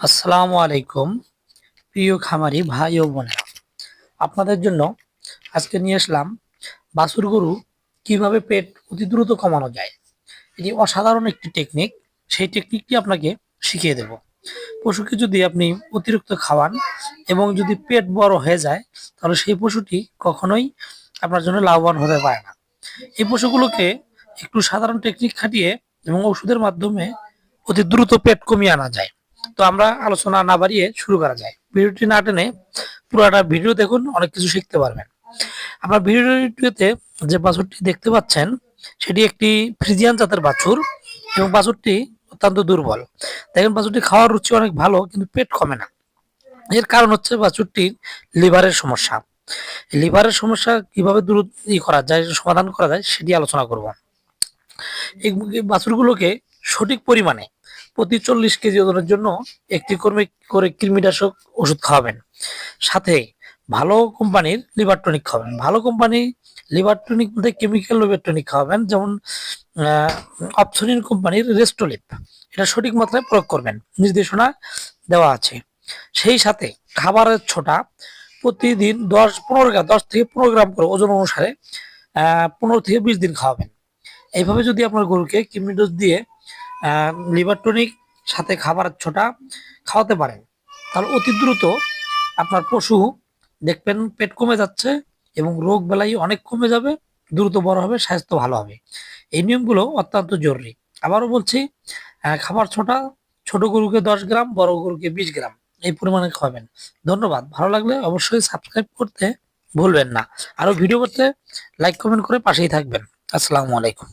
আসসালামু আলাইকুম, প্রিয় খামারি ভাই ও বোনেরা। আপনাদের জন্য আজকে নিয়ে আসলাম বাছুর গরু কীভাবে পেট অতি দ্রুত কমানো যায়। এটি অসাধারণ একটি টেকনিক সেই টেকনিকটি আপনাকে শিখিয়ে দেব। পশুকে যদি আপনি অতিরিক্ত খাওয়ান এবং যদি পেট বড় হয়ে যায়, তাহলে সেই পশুটি কখনোই আপনার জন্য লাভবান হতে পারে না। এই পশুগুলোকে একটু সাধারণ টেকনিক খাটিয়ে এবং ওষুধের মাধ্যমে অতি দ্রুত পেট কমিয়ে আনা যায়। তো আমরা আলোচনা না বাড়িয়ে শুরু করা যায়। ভিডিওটি না টেনে পুরোটা ভিডিও দেখুন, অনেক কিছু শিখতে পারবেন। আপনার ভিডিওটিতে যে বাছুরটি দেখতে পাচ্ছেন, সেটি একটি ফ্রিজিয়ান জাতের বাছুর এবং বাছুরটি অত্যন্ত দুর্বল। দেখেন, বাছুরটি খাওয়ার রুচি অনেক ভালো, কিন্তু পেট কমে না। এর কারণ হচ্ছে বাছুরটির লিভারের সমস্যা। লিভারের সমস্যা কীভাবে দূর ই করা যায়, সমাধান করা যায়, সেটি আলোচনা করব। এই বাছুরগুলোকে সঠিক পরিমাণে প্রতি চল্লিশ কেজি ওজনের জন্য একটি কর্মী করে কৃমিনাশক ওষুধ খাওয়াবেন। সাথে ভালো কোম্পানির লিভার টনিক খাওয়াবেন। ভালো কোম্পানি লিভার টনিক মধ্যে কেমিক্যাল লিভার টনিক খাওয়াবেন, যেমন অপসনিন কোম্পানির রেস্টোলিপ। এটা সঠিক মাত্রায় প্রয়োগ করবেন, নির্দেশনা দেওয়া আছে। সেই সাথে খাবারের ছোটা, প্রতিদিন দশ, পনেরো গ্রাম, দশ থেকে পনেরো গ্রাম করে ওজন অনুসারে পনেরো থেকে বিশ দিন খাওয়াবেন। এইভাবে যদি আপনার গরুকে কিডনি ডোজ দিয়ে লিভার টনিক সাথে খাবার ছোটা খাওয়াতে পারেন। তাহলে অতি দ্রুত আপনার পশু দেখবেন পেট কমে যাচ্ছে এবং রোগ বেলাই অনেক কমে যাবে, দ্রুত বড় হবে, স্বাস্থ্য ভালো হবে। এই নিয়মগুলো অত্যন্ত জরুরি। আবারও বলছি খাবার ছোটা, ছোট গরুকে দশ গ্রাম, বড় গরুকে বিশ গ্রাম, এই পরিমাণে খাওয়াবেন। ধন্যবাদ। ভালো লাগলে অবশ্যই সাবস্ক্রাইব করতে ভুলবেন না। আরও ভিডিও করতে লাইক কমেন্ট করে পাশেই থাকবেন। আসসালামু আলাইকুম।